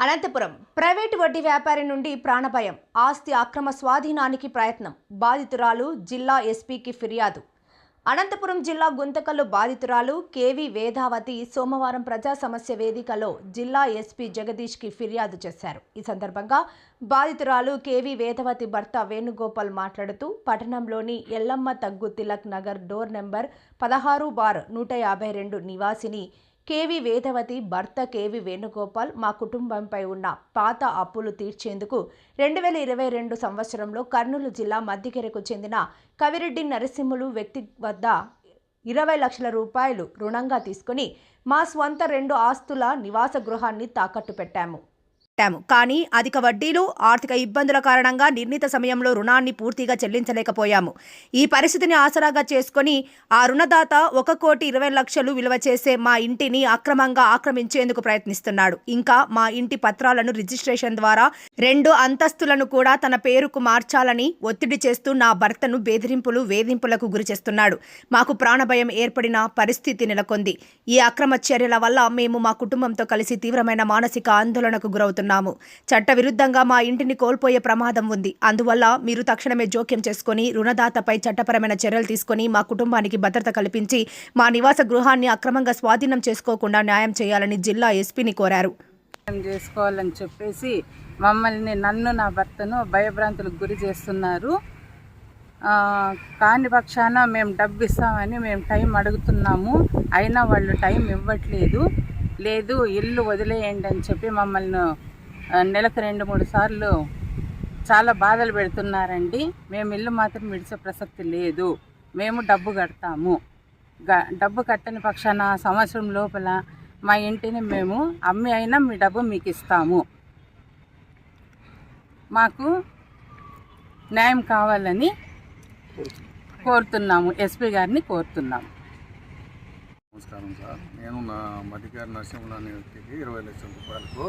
Anantapuram private వడ్డీ వ్యాపారి నుండి ప్రాణభయం ఆస్తి అక్రమ స్వాధీనానికి ప్రయత్నం బాధితురాలు జిల్లా ఎస్పీకి ఫిర్యాదు. అనంతపురం జిల్లా గుంతకల్లు బాధితురాలు కేవి వేదావతి సోమవారం ప్రజా సమస్య వేదికలో జిల్లా ఎస్పీ జగదీష్కి ఫిర్యాదు చేశారు. ఈ సందర్భంగా బాధితురాలు కేవి వేదవతి భర్త వేణుగోపాల్ మాట్లాడుతూ పట్టణంలోని ఎల్లమ్మ తగ్గు తిలక్ నగర్ డోర్ నెంబర్ పదహారు బార్ నూట యాభై రెండు నివాసిని కేవీ వేదవతి భర్త కేవీ వేణుగోపాల్ మా కుటుంబంపై ఉన్న పాత అప్పులు తీర్చేందుకు రెండు వేల ఇరవై రెండు సంవత్సరంలో కర్నూలు జిల్లా మద్దికెరకు చెందిన కవిరెడ్డి నరసింహులు వ్యక్తి వద్ద ఇరవై లక్షల రూపాయలు రుణంగా తీసుకుని మా స్వంత రెండు ఆస్తుల నివాస గృహాన్ని తాకట్టు పెట్టాము. కట్టాము కానీ అధిక వడ్డీలు ఆర్థిక ఇబ్బందుల కారణంగా నిర్ణీత సమయంలో రుణాన్ని పూర్తిగా చెల్లించలేకపోయాము. ఈ పరిస్థితిని ఆసరాగా చేసుకొని ఆ రుణదాత ఒక కోటి ఇరవై లక్షలు విలువ చేసే మా ఇంటిని అక్రమంగా ఆక్రమించేందుకు ప్రయత్నిస్తున్నాడు. ఇంకా మా ఇంటి పత్రాలను రిజిస్ట్రేషన్ ద్వారా రెండు అంతస్తులను కూడా తన పేరుకు మార్చాలని ఒత్తిడి చేస్తూ నా భర్తను బెదిరింపులు వేధింపులకు గురి చేస్తున్నాడు. మాకు ప్రాణభయం ఏర్పడిన పరిస్థితి నెలకొంది. ఈ అక్రమ చర్యల వల్ల మేము మా కుటుంబంతో కలిసి తీవ్రమైన మానసిక ఆందోళనకు గురవుతున్నాము చట్టవిరుద్ధంగా మా ఇంటిని కోల్పోయే ప్రమాదం ఉంది. అందువల్ల మీరు తక్షణమే జోక్యం చేసుకొని రుణదాతపై చట్టపరమైన చర్యలు తీసుకొని మా కుటుంబానికి భద్రత కల్పించి మా నివాస గృహాన్ని అక్రమంగా స్వాధీనం చేసుకోకుండా న్యాయం చేయాలని జిల్లా ఎస్పీని కోరారు. చేసుకోవాలని చెప్పేసి మమ్మల్ని నన్ను నా భర్తను భయభ్రాంతులకు గురి చేస్తున్నారు. కాని పక్షాన మేము డబ్బు ఇస్తామని మేము టైం అడుగుతున్నాము. అయినా వాళ్ళు టైం ఇవ్వట్లేదు. లేదు ఇల్లు వదిలేయండి అని చెప్పి మమ్మల్ని నెలకు రెండు మూడు సార్లు చాలా బాధలు పెడుతున్నారండి. మేము ఇల్లు మాత్రం విడిచే ప్రసక్తి లేదు. మేము డబ్బు కడతాము. డబ్బు కట్టని పక్షాన సంవత్సరం లోపల మా ఇంటిని మేము అమ్మి అయినా మీ డబ్బు మీకు ఇస్తాము. మాకు న్యాయం కావాలని కోరుతున్నాము. ఎస్పీ గారిని కోరుతున్నాము. నమస్కారం సార్. నేను నా మధికారి నరసింహులు అనే వ్యక్తికి ఇరవై లక్షల రూపాయలకు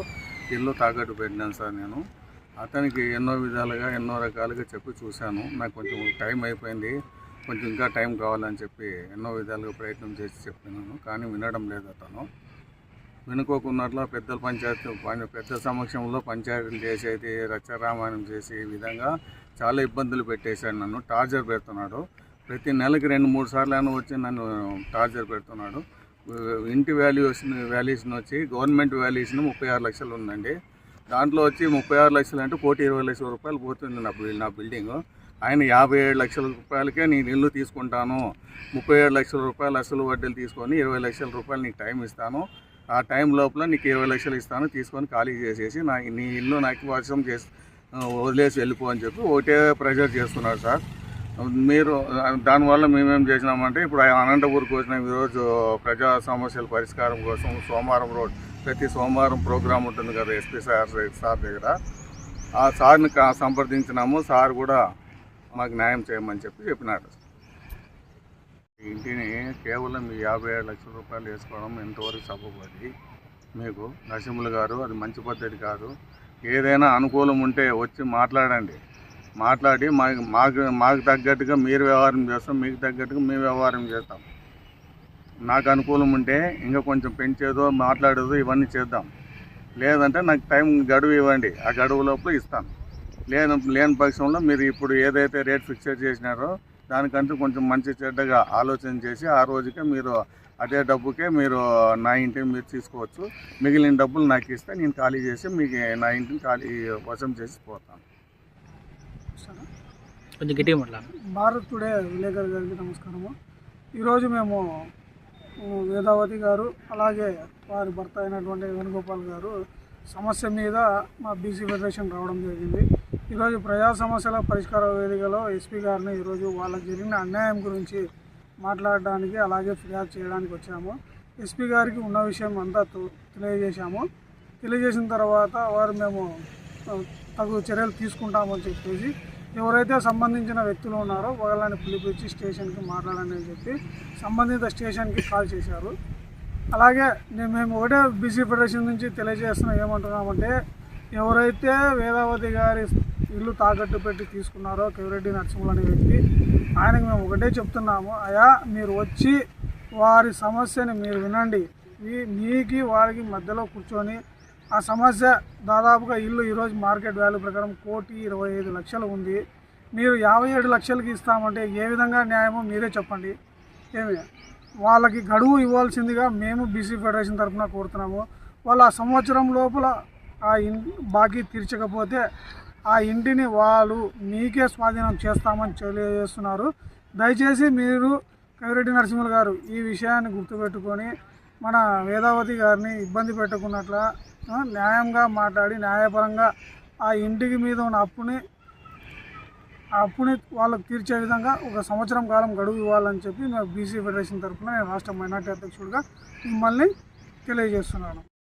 ఇల్లు తాకట్టు పెట్టినాను సార్ నేను. అతనికి ఎన్నో విధాలుగా ఎన్నో రకాలుగా చెప్పి చూశాను. నాకు కొంచెం టైం అయిపోయింది. కొంచెం ఇంకా టైం కావాలని చెప్పి ఎన్నో విధాలుగా ప్రయత్నం చేసి చెప్పినాను. కానీ వినడం లేదు అతను. వినుకోకున్నట్లు పెద్దల పంచాయతీ పెద్ద సమక్షంలో పంచాయతీలు చేసేది రచ్చరామాయణం చేసి ఈ విధంగా చాలా ఇబ్బందులు పెట్టేశాడు నన్ను. టార్చర్ పెడుతున్నాడు. ప్రతి నెలకి రెండు మూడు సార్లు అయినా వచ్చి నన్ను టార్చర్ పెడుతున్నాడు. ఇంటి వాల్యుయేషన్ వాల్యుయేషన్ వచ్చి గవర్నమెంట్ వాల్యుయేషన్ ముప్పై ఆరు లక్షలు ఉందండి. దాంట్లో వచ్చి ముప్పై ఆరు లక్షలు అంటే కోటి ఇరవై లక్షల రూపాయలు పోతుంది నా బిల్ నా బిల్డింగ్ ఆయన యాభై ఏడు లక్షల రూపాయలకే నేను ఇల్లు తీసుకుంటాను. ముప్పై ఏడు లక్షల రూపాయలు అసలు వడ్డీలు తీసుకొని ఇరవై లక్షల రూపాయలు నీకు టైం ఇస్తాను. ఆ టైం లోపల నీకు ఇరవై లక్షలు ఇస్తాను తీసుకొని ఖాళీ చేసేసి నా నీ ఇల్లు నాకు వర్షం చేసి వదిలేసి వెళ్ళిపో అని చెప్పి ఒకటే ప్రెజర్ చేస్తున్నాడు సార్. మీరు దానివల్ల మేమేం చేసినామంటే ఇప్పుడు ఆ అనంతపూర్కి వచ్చిన ఈరోజు ప్రజా సమస్యల పరిష్కారం కోసం సోమవారం రోడ్ ప్రతి సోమవారం ప్రోగ్రాం ఉంటుంది కదా ఎస్పీ సార్ సార్ దగ్గర. ఆ సార్ని కా- సంప్రదించినాము సార్ కూడా మాకు న్యాయం చేయమని చెప్పి చెప్పినాడు ఇంటిని కేవలం ఈ యాభై ఏడు లక్షల రూపాయలు వేసుకోవడం ఎంతవరకు సబ్బపడి మీకు నరసింహులు గారు అది మంచి పద్ధతి కాదు. ఏదైనా అనుకూలం ఉంటే వచ్చి మాట్లాడండి. మాట్లాడి మాకు మాకు మాకు తగ్గట్టుగా మీరు వ్యవహారం చేస్తాం మీకు తగ్గట్టుగా మేము వ్యవహారం చేస్తాం. నాకు అనుకూలం ఉంటే ఇంకా కొంచెం పెంచేదో మాట్లాడేదో ఇవన్నీ చేద్దాం. లేదంటే నాకు టైం గడువు ఇవ్వండి ఆ గడువు లోపల ఇస్తాను లేని లేని పక్షంలో మీరు ఇప్పుడు ఏదైతే రేట్ ఫిక్స్ చేసినారో దానికంటూ కొంచెం మంచి చెడ్డగా ఆలోచన చేసి ఆ రోజుకే మీరు అదే డబ్బుకే మీరు నా ఇంటిని మీరు తీసుకోవచ్చు. మిగిలిన డబ్బులు నాకు ఇస్తే నేను ఖాళీ చేసి మీకు నా ఇంటిని ఖాళీ వశం చేసి పోతాను. కొంచెం గట్టిగా మాట్లాడు. భారత్ టుడే విలేకరు గారికి నమస్కారము. ఈరోజు మేము వేదావతి గారు అలాగే వారి భర్త అయినటువంటి వేణుగోపాల్ గారు సమస్య మీద మా బీసీ ఫెడరేషన్ రావడం జరిగింది. ఈరోజు ప్రజా సమస్యల పరిష్కార వేదికలో ఎస్పీ గారిని ఈరోజు వాళ్ళకి జరిగిన అన్యాయం గురించి మాట్లాడడానికి అలాగే ఫిర్యాదు చేయడానికి వచ్చాము. ఎస్పీ గారికి ఉన్న విషయం అంతా తెలియజేశాము. తెలియజేసిన తర్వాత వారు మేము తగు చర్యలు తీసుకుంటామని చెప్పేసి ఎవరైతే సంబంధించిన వ్యక్తులు ఉన్నారో వాళ్ళని పిలిపించి స్టేషన్కి మాట్లాడండి అని చెప్పి సంబంధిత స్టేషన్కి కాల్ చేశారు. అలాగే నేను మేము ఒకటే బీసీ ఫెడరేషన్ నుంచి తెలియజేస్తున్నాం ఏమంటున్నామంటే ఎవరైతే వేదావతి గారి ఇల్లు తాకట్టు పెట్టి తీసుకున్నారో కెవిరెడ్డి నరసింహులు అనే వ్యక్తి ఆయనకు మేము ఒకటే చెప్తున్నాము అయా మీరు వచ్చి వారి సమస్యని మీరు వినండి. మీ- మీకి వారికి మధ్యలో కూర్చొని ఆ సమస్య దాదాపుగా ఇల్లు ఈరోజు మార్కెట్ వాల్యూ ప్రకారం కోటి ఇరవై ఐదు లక్షలు ఉంది. మీరు యాభై ఏడు లక్షలకి ఇస్తామంటే ఏ విధంగా న్యాయమో మీరే చెప్పండి. ఏమి? వాళ్ళకి గడువు ఇవ్వాల్సిందిగా మేము బీసీ ఫెడరేషన్ తరఫున కోరుతున్నాము. వాళ్ళు ఆ సంవత్సరం లోపల ఆ ఇన్ బాకీ తీర్చకపోతే ఆ ఇంటిని వాళ్ళు మీకే స్వాధీనం చేస్తామని తెలియజేస్తున్నారు. దయచేసి మీరు కవిరెడ్డి నరసింహులు గారు ఈ విషయాన్ని గుర్తుపెట్టుకొని మన వేదావతి గారిని ఇబ్బంది పెట్టకున్నట్ల న్యాయంగా మాట్లాడి న్యాయపరంగా ఆ ఇంటికి మీద ఉన్న అప్పుని ఆ అప్పుని వాళ్ళకు తీర్చే విధంగా ఒక సంవత్సరం కాలం గడువు ఇవ్వాలని చెప్పి మేము బీసీ ఫెడరేషన్ తరఫున నేను రాష్ట్ర మైనార్టీ అధ్యక్షుడిగా మిమ్మల్ని తెలియజేస్తున్నాను.